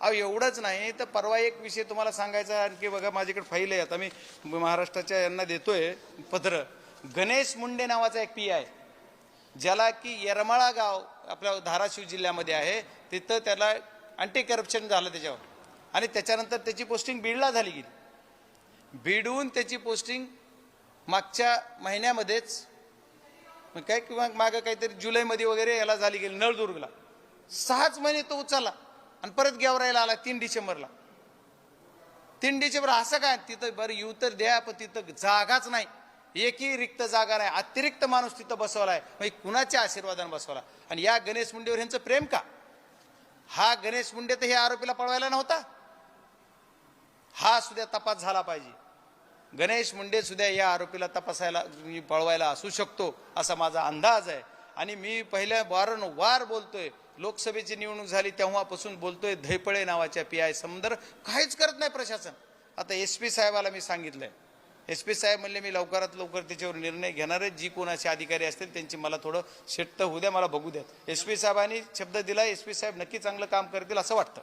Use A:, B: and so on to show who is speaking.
A: अहो एवढंच नाही तर परवा एक विषय तुम्हाला सांगायचा आणखी बघा माझ्याकडे फाईल आहे. आता मी महाराष्ट्राच्या यांना देतोय पत्र. गणेश मुंडे नावाचा एक पी आहे ज्याला की येरमाळा गाव आपल्या धाराशिव जिल्ह्यामध्ये आहे. तिथं त्याला अँटी करप्शन झालं त्याच्यावर. आणि त्याच्यानंतर त्याची पोस्टिंग बीडला झाली गेली. बीडहून त्याची पोस्टिंग मागच्या महिन्यामध्येच मग काय किंवा मागं काहीतरी जुलैमध्ये वगैरे याला झाली गेली नळदुर्गला. सहाच महिने तो उचलला. आणि परत गेवरायला आला तीन डिसेंबरला. तीन डिसेंबर असं काय? तिथं बरं येऊ तर द्या पण तिथं जागाच नाही. एकही रिक्त जागा नाही. अतिरिक्त माणूस तिथं बसवला आहे. म्हणजे कुणाच्या आशीर्वादाने बसवला? आणि या गणेश मुंडेवर ह्यांचं प्रेम का? हा गणेश मुंडे तर हे आरोपीला पळवायला नव्हता. हा सुद्धा तपास झाला पाहिजे. गणेश मुंडे सुद्धा या आरोपीला तपासायला पळवायला असू शकतो असा माझा अंदाज आहे. आणि मी पहिल्या वारंवार बोलतोय लोकसभेची निवडणूक झाली तेव्हापासून बोलतोय धैपळे नावाच्या पी आय समंदर काहीच करत नाही प्रशासन. आता एस पी साहेबाला मी सांगितलंय. एस पी साहेब म्हणले मी लवकरात लवकर त्याच्यावर निर्णय घेणार आहे. जी कोणाचे अधिकारी असतील त्यांची मला थोडं शेट्ट होऊ द्या मला बघू द्या. एस पी साहेबांनी शब्द दिला एस पी साहेब नक्की चांगलं काम करतील असं वाटतं.